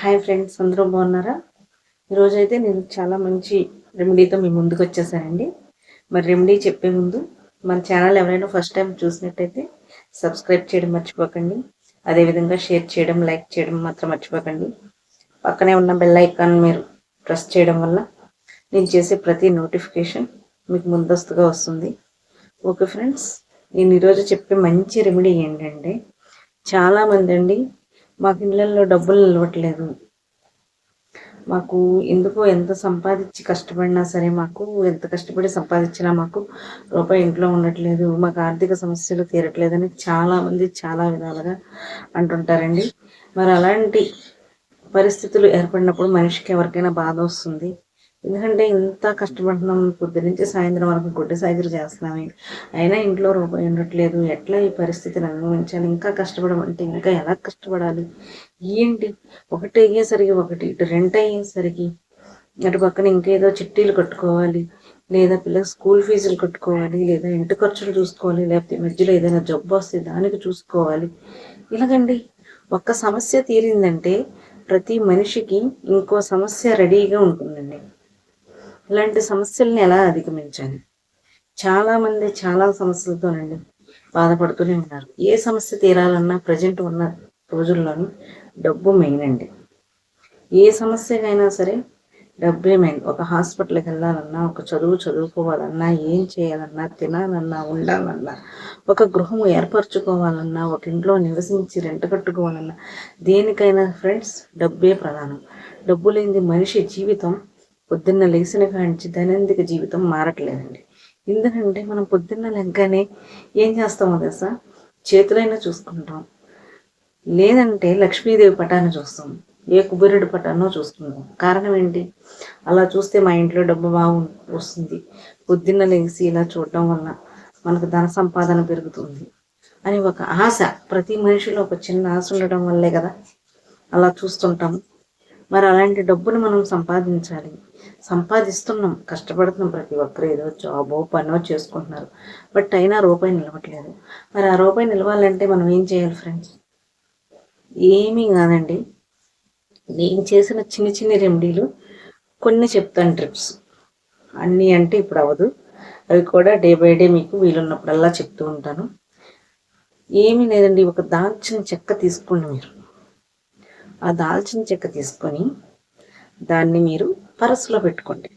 Hi friends అందరూ బాగున్నారా? ఈరోజైతే నేను చాలా మంచి రెమెడీతో మీ ముందుకు వచ్చేసానండి. మరి రెమెడీ చెప్పే ముందు మన ఛానల్ ఎవరైనా ఫస్ట్ టైం చూసినట్టయితే సబ్స్క్రైబ్ చేయడం మర్చిపోకండి. అదేవిధంగా షేర్ చేయడం లైక్ చేయడం మాత్రం మర్చిపోకండి. పక్కనే ఉన్న బెల్ ఐకాన్ మీరు ప్రెస్ చేయడం వల్ల నేను చేసే ప్రతి నోటిఫికేషన్ మీకు ముందస్తుగా వస్తుంది. ఓకే ఫ్రెండ్స్ నేను ఈరోజు చెప్పే మంచి రెమెడీ ఏంటంటే చాలామంది అండి మాకు ఇళ్ళల్లో డబ్బులు నిలవట్లేదు. మాకు ఎందుకో ఎంత సంపాదించి కష్టపడినా సరే మాకు ఎంత కష్టపడి సంపాదించినా మాకు రూపాయి ఇంట్లో ఉండట్లేదు. మాకు ఆర్థిక సమస్యలు తీరట్లేదని చాలామంది చాలా విధాలుగా అంటుంటారండి. మరి అలాంటి పరిస్థితులు ఏర్పడినప్పుడు మనిషికి ఎవరికైనా బాధ వస్తుంది. ఎందుకంటే ఇంత కష్టపడుతున్నాం పొద్దు నుంచి సాయంత్రం వరకు గుడ్డ సాగిరి చేస్తున్నాం అయినా ఇంట్లో రూపాయి ఉండట్లేదు. ఎట్లా ఈ పరిస్థితిని అనుభవించాలి? ఇంకా కష్టపడమంటే ఇంకా ఎలా కష్టపడాలి? ఏంటి? ఒకటి అయ్యేసరికి ఒకటి ఇటు రెంట్ అయ్యేసరికి అటు పక్కన ఇంకేదో చిట్టీలు కట్టుకోవాలి లేదా పిల్లలకు స్కూల్ ఫీజులు కట్టుకోవాలి లేదా ఇంటి ఖర్చులు చూసుకోవాలి లేకపోతే మధ్యలో ఏదైనా జబ్బు వస్తే దానికి చూసుకోవాలి. ఇలాగండి. ఒక్క సమస్య తీరిందంటే ప్రతి మనిషికి ఇంకో సమస్య రెడీగా ఉంటుందండి. ఇలాంటి సమస్యల్ని ఎలా అధిగమించాలి? చాలామంది చాలా సమస్యలతోనండి బాధపడుతూనే ఉన్నారు. ఏ సమస్య తీరాలన్నా ప్రజెంట్ ఉన్న రోజుల్లోని డబ్బు మెయిన్ అండి. ఏ సమస్యకైనా సరే డబ్బే మెయిన్ ఒక హాస్పిటల్కి వెళ్ళాలన్నా ఒక చదువు చదువుకోవాలన్నా ఏం చేయాలన్నా తినాలన్నా ఉండాలన్నా ఒక గృహం ఏర్పరచుకోవాలన్నా ఒక ఇంట్లో నివసించి రెంట కట్టుకోవాలన్నా దేనికైనా ఫ్రెండ్స్ డబ్బే ప్రధానం. డబ్బు లేని మనిషి జీవితం పొద్దున్న లేచిన కాంచి దైనందిక జీవితం మారట్లేదండి. ఎందుకంటే మనం పొద్దున్న లెగ్గానే ఏం చేస్తామో తెలుసా? చేతులైనా చూసుకుంటాం. లేదంటే లక్ష్మీదేవి పటాన్ని చూస్తాం. ఏ కుబేరుడు పటానో చూస్తున్నాం కారణం ఏంటి? అలా చూస్తే మా ఇంట్లో డబ్బు బాగు వస్తుంది. పొద్దున్న లేచి ఇలా చూడటం వల్ల మనకు ధన సంపాదన పెరుగుతుంది అని ఒక ఆశ. ప్రతి మనిషిలో ఒక చిన్న ఆశ ఉండడం వల్లే కదా అలా చూస్తుంటాం. మరి అలాంటి డబ్బును మనం సంపాదించాలి. సంపాదిస్తున్నాం కష్టపడుతున్నాం ప్రతి ఒక్కరు ఏదో జాబో పనో చేసుకుంటున్నారు. బట్ అయినా రూపాయి నిలవట్లేదు. మరి ఆ రూపాయి నిలవాలంటే మనం ఏం చేయాలి ఫ్రెండ్స్ ఏమీ కాదండి. నేను చేసిన చిన్న చిన్న రెమెడీలు కొన్ని చెప్తాను ట్రిప్స్ అన్నీ అంటే ఇప్పుడు అవ్వదు. అవి కూడా డే బై డే మీకు వీలున్నప్పుడల్లా చెప్తూ ఉంటాను. ఏమీ లేదండి. ఒక దాల్చిన చెక్క తీసుకోండి మీరు. ఆ దాల్చిన చెక్క తీసుకొని దాన్ని మీరు పరసులో పెట్టుకోండి.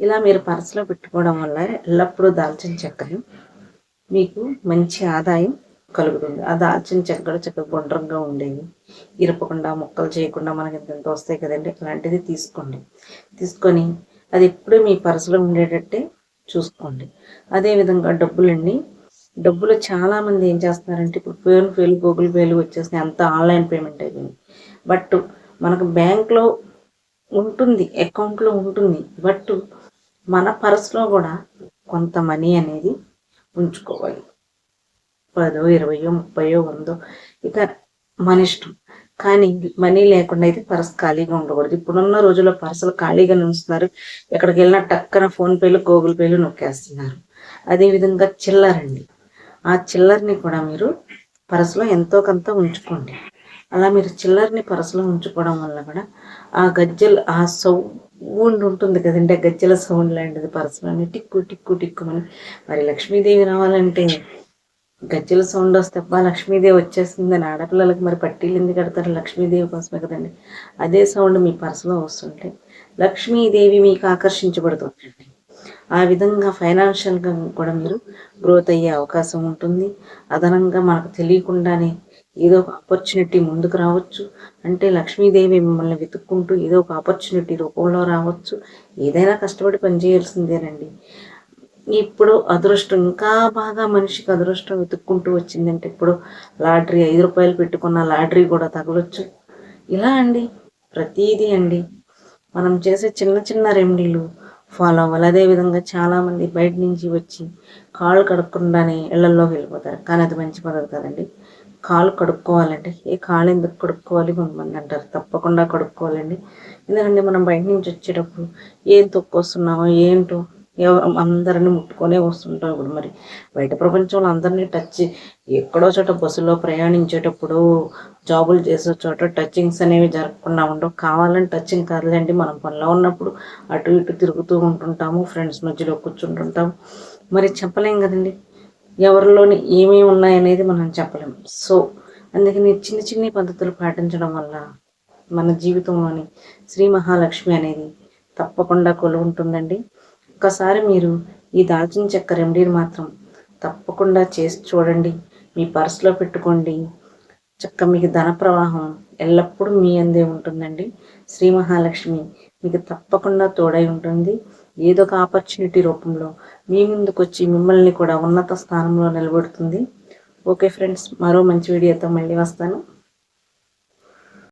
ఇలా మీరు పరసులో పెట్టుకోవడం వల్ల ఎల్లప్పుడూ దాల్చిన చెక్కను మీకు మంచి ఆదాయం కలుగుతుంది. ఆ దాల్చిన చెక్కలు చక్కగా గుండ్రంగా ఉండేవి. ఇరపకుండా ముక్కలు చేయకుండా మనకి ఎంత వస్తాయి కదండి అలాంటిది తీసుకోండి. తీసుకొని అది ఎప్పుడూ మీ పరసులో ఉండేటట్టే చూసుకోండి. అదేవిధంగా డబ్బులండి. డబ్బులు చాలామంది ఏం చేస్తున్నారంటే ఇప్పుడు ఫోన్ పేలు గూగుల్ పేలు వచ్చేసినాయి. అంతా ఆన్లైన్ పేమెంట్ అయిపోయింది. బట్ మనకు బ్యాంక్లో ఉంటుంది అకౌంట్లో ఉంటుంది. బట్ మన పర్స్లో కూడా కొంత మనీ అనేది ఉంచుకోవాలి. పదో ఇరవయో ముప్పయో వందో ఇక మన ఇష్టం. కానీ మనీ లేకుండా అయితే పర్స్ ఖాళీగా ఉండకూడదు. ఇప్పుడున్న రోజుల్లో పర్సులు ఖాళీగా ఉంచుతున్నారు ఎక్కడికి వెళ్ళినా టక్కన ఫోన్పేలు గూగుల్ పేలు నొక్కేస్తున్నారు. అదేవిధంగా చిల్లరండి ఆ చిల్లర్ని కూడా మీరు పరసలో ఎంతో కొంత ఉంచుకోండి. అలా మీరు చిల్లర్ని పరసలో ఉంచుకోవడం వల్ల కూడా ఆ గజ్జలు ఆ సౌండ్ ఉంటుంది కదండి ఆ గజ్జల సౌండ్ లాంటిది పరసలోని టిక్కు టిక్కు టిక్కుమని మరి లక్ష్మీదేవి రావాలంటే గజ్జల సౌండ్ వస్తే అబ్బా లక్ష్మీదేవి వచ్చేస్తుందని ఆడపిల్లలకి మరి పట్టీలు ఎందుకు కడతారు? లక్ష్మీదేవి కోసమే కదండి. అదే సౌండ్ మీ పర్సులో వస్తుంటే లక్ష్మీదేవి మీకు ఆకర్షించబడుతుందండి. ఆ విధంగా ఫైనాన్షియల్గా కూడా మీరు గ్రోత్ అయ్యే అవకాశం ఉంటుంది. అదనంగా మనకు తెలియకుండానే ఏదో ఒక ఆపర్చునిటీ ముందుకు రావచ్చు. అంటే లక్ష్మీదేవి మిమ్మల్ని వెతుక్కుంటూ ఏదో ఒక ఆపర్చునిటీ రూపంలో రావచ్చు. ఏదైనా కష్టపడి పనిచేయాల్సిందేనండి ఇప్పుడు అదృష్టం ఇంకా బాగా మనిషికి అదృష్టం వెతుక్కుంటూ వచ్చిందంటే ఇప్పుడు లాటరీ ఐదు రూపాయలు పెట్టుకున్న లాటరీ కూడా తగలొచ్చు. ఇలా అండి. ప్రతీదీ అండి. మనం చేసే చిన్న చిన్న రెమెడీలు ఫాలో అవ్వాలి. అదేవిధంగా చాలామంది బయట నుంచి వచ్చి కాళ్ళు కడుక్కుండానే ఇళ్ళలోకి వెళ్ళిపోతారు. కానీ అది మంచి పద్ధతి కదండి. కాలు కడుక్కోవాలంటే ఏ కాళ్ళు ఎందుకు కడుక్కోవాలి కొంతమంది అంటారు. తప్పకుండా కడుక్కోవాలండి. ఎందుకంటే మనం బయట నుంచి వచ్చేటప్పుడు ఏం తొక్కొస్తున్నామో ఏంటో అందరిని ముట్టుకొనే వస్తుంటాం ఇప్పుడు మరి. బయట ప్రపంచంలో అందరినీ టచ్ ఎక్కడో చోట బస్సులో ప్రయాణించేటప్పుడు జాబులు చేసే చోట టచింగ్స్ అనేవి జరగకుండా ఉండవు. కావాలని టచింగ్ కాదులేండి మనం పనిలో ఉన్నప్పుడు అటు ఇటు తిరుగుతూ ఉంటుంటాము ఫ్రెండ్స్ మధ్యలో కూర్చుంటుంటాము. మరి చెప్పలేం కదండి ఎవరిలోని ఏమేమి ఉన్నాయనేది మనం చెప్పలేం. సో అందుకని చిన్న చిన్న పద్ధతులు పాటించడం వల్ల మన జీవితంలోని శ్రీ మహాలక్ష్మి అనేది తప్పకుండా ఉంటుందండి ఒక్కసారి మీరు ఈ దాల్చిన చెక్క రెమెడీని మాత్రం తప్పకుండా చేసి చూడండి. మీ పర్సులో పెట్టుకోండి. చక్క మీకు ధన ప్రవాహం ఎల్లప్పుడూ మీ అందే ఉంటుందండి. శ్రీ మహాలక్ష్మి మీకు తప్పకుండా తోడై ఉంటుంది. ఏదో ఒక ఆపర్చునిటీ రూపంలో మీ ముందుకు వచ్చి మిమ్మల్ని కూడా ఉన్నత స్థానంలో నిలబడుతుంది. ఓకే ఫ్రెండ్స్ మరో మంచి వీడియోతో మళ్ళీ వస్తాను.